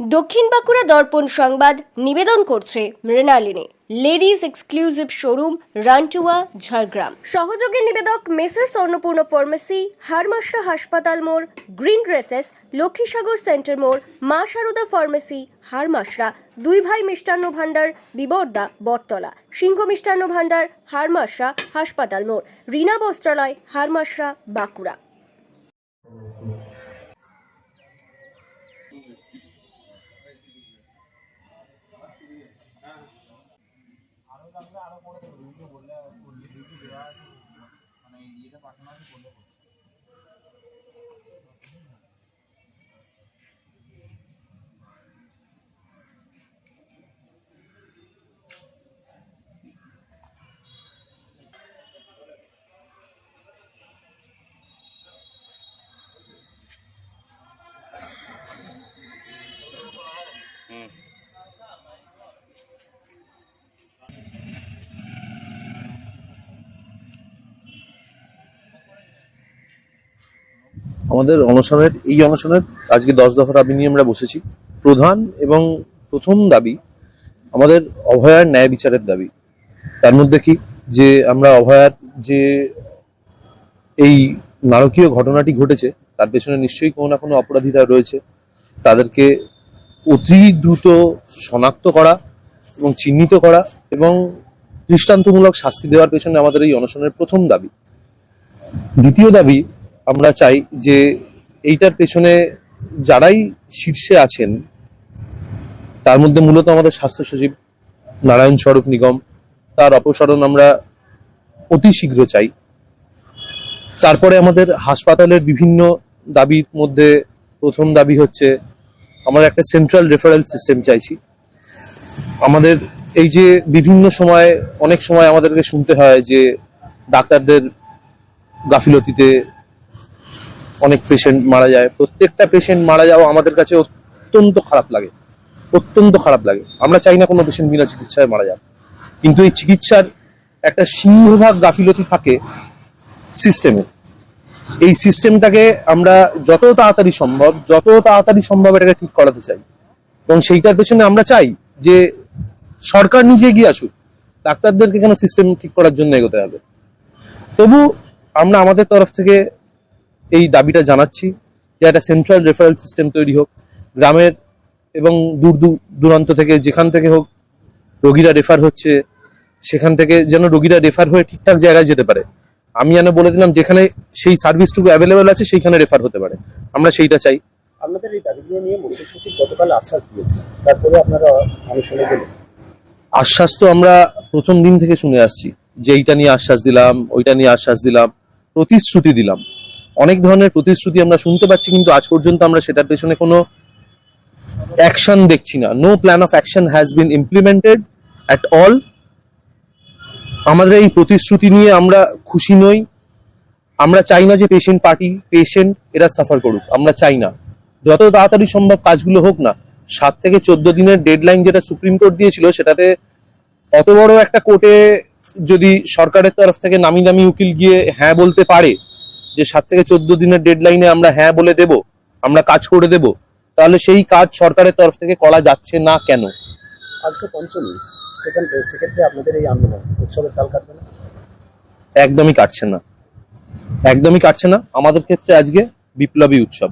দক্ষিণ বাঁকুড়া দর্পণ সংবাদ নিবেদন করছে Mrinalini. Ladies exclusive showroom Rantua, Jhargram. সহযোগী নিবেদক মেসার্স অন্নপূর্ণ ফার্মেসি হারমাশরা হাসপাতাল মোড়, গ্রিন ড্রেসেস, লক্ষ্মীসাগর সেন্টার মোড়, মা সারদা ফার্মেসি হারমাশরা দুই ভাই মিষ্টান্ন ভাণ্ডার, বিবর্দা, বটতলা। সিংহ মিষ্টান্ন ভাণ্ডার হারমাশরা হাসপাতাল মোড়। রিনা বস্ত্রালয় হারমাশরা বাঁকুড়া। আরও করে দেবো। বললে মানে ইয়েটা পাঠানো আছে বললে আমাদের অনশনের, এই অনশনের আজকে দশ দফা দাবি নিয়ে আমরা বসেছি। প্রধান এবং প্রথম দাবি আমাদের অভয়ার ন্যায় বিচারের দাবি। তার মধ্যে কি? যে আমরা অভয়ার যে এই নারকীয় ঘটনাটি ঘটেছে, তার পেছনে নিশ্চয়ই কোনো না কোনো অপরাধীরা রয়েছে। তাদেরকে অতি দ্রুত শনাক্ত করা এবং চিহ্নিত করা এবং দৃষ্টান্তমূলক শাস্তি দেওয়ার পেছনে আমাদের এই অনশনের প্রথম দাবি। দ্বিতীয় দাবি আমরা চাই যে এইটার পেছনে যারাই শীর্ষে আছেন, তার মধ্যে মূলত আমাদের স্বাস্থ্য সচিব নারায়ণ স্বরূপ নিগম, তার অপসারণ আমরা অতি শীঘ্র চাই। তারপরে আমাদের হাসপাতালের বিভিন্ন দাবির মধ্যে প্রথম দাবি হচ্ছে, আমরা একটা সেন্ট্রাল রেফারেল সিস্টেম চাইছি। আমাদের এই যে বিভিন্ন সময়, অনেক সময় আমাদেরকে শুনতে হয় যে ডাক্তারদের গাফিলতিতে অনেক পেশেন্ট মারা যায়। প্রত্যেকটা পেশেন্ট মারা যাওয়া আমাদের কাছে অত্যন্ত খারাপ লাগে। অত্যন্ত খারাপ লাগে। আমরা চাই না কোনো পেশেন্ট বিনা চিকিৎসায় মারা যাক। কিন্তু এই চিকিৎসার একটা সিংহভাগ গাফিলতি থাকে সিস্টেমে এই সিস্টেমটাকে আমরা যত তাড়াতাড়ি সম্ভব, যত তাড়াতাড়ি সম্ভব এটাকে ঠিক করাতে চাই। এবং সেইটার পেছনে আমরা চাই যে সরকার নিজে এগিয়ে আসুক। ডাক্তারদেরকে কেন সিস্টেম ঠিক করার জন্য এগোতে হবে? তবু আমরা আমাদের তরফ থেকে এই দাবিটা জানাচ্ছি যে একটা সেন্ট্রাল রেফারেল সিস্টেম তৈরি হোক গ্রামের এবং দূর দূর দূরান্ত থেকে যেখান থেকে হোক রোগীরা রেফার হচ্ছে সেখান থেকে যেন রোগীরা রেফার হয়ে ঠিকঠাক জায়গায় যেতে পারে। আমি যেন বলে দিলাম যেখানে সেই সার্ভিসটুকু অ্যাভেলেবেল আছে সেইখানে রেফার হতে পারে। আমরা সেইটা চাই। আপনাদের এই দাবিগুলো নিয়ে মুখ্য সচিব গতকাল আশ্বাস দিয়েছেন। তারপরে আপনারা গেলেন। আশ্বাস তো আমরা প্রথম দিন থেকে শুনে আসছি যে এইটা নিয়ে আশ্বাস দিলাম ওইটা নিয়ে আশ্বাস দিলাম প্রতিশ্রুতি দিলাম। অনেক ধরনের প্রতিশ্রুতি আমরা শুনতে পাচ্ছি, কিন্তু আজ পর্যন্ত আমরা সেটার পেছনে কোনো অ্যাকশন দেখছি না। No plan of action has been implemented at all আমাদের এই প্রতিশ্রুতি নিয়ে আমরা খুশি নই। আমরা চাই না যে পেশেন্ট পার্টি পেশেন্ট এরা সাফার করুক। আমরা চাই না। যত তাড়াতাড়ি সম্ভব কাজগুলো হোক না, সাত থেকে চোদ্দ দিনের ডেডলাইন যেটা সুপ্রিম কোর্ট দিয়েছিল, সেটাতে অত বড় একটা কোর্টে যদি সরকারের তরফ থেকে নামি দামি উকিল গিয়ে হ্যাঁ বলতে পারে যে সাত থেকে চোদ্দ দিনের ডেডলাইনে আমরা হ্যাঁ বলে দেব আমরা কাজ করে দেব তাহলে সেই কাজ সরকারের তরফ থেকে করা যাচ্ছে না কেন? আজকে পঞ্চমী সেক্ষেত্রে আপনাদের এই আন্দোলন উৎসবের তাল কাটবে না? একদমই কাটছে না। একদমই কাটছে না। আমাদের ক্ষেত্রে আজকে বিপ্লবী উৎসব।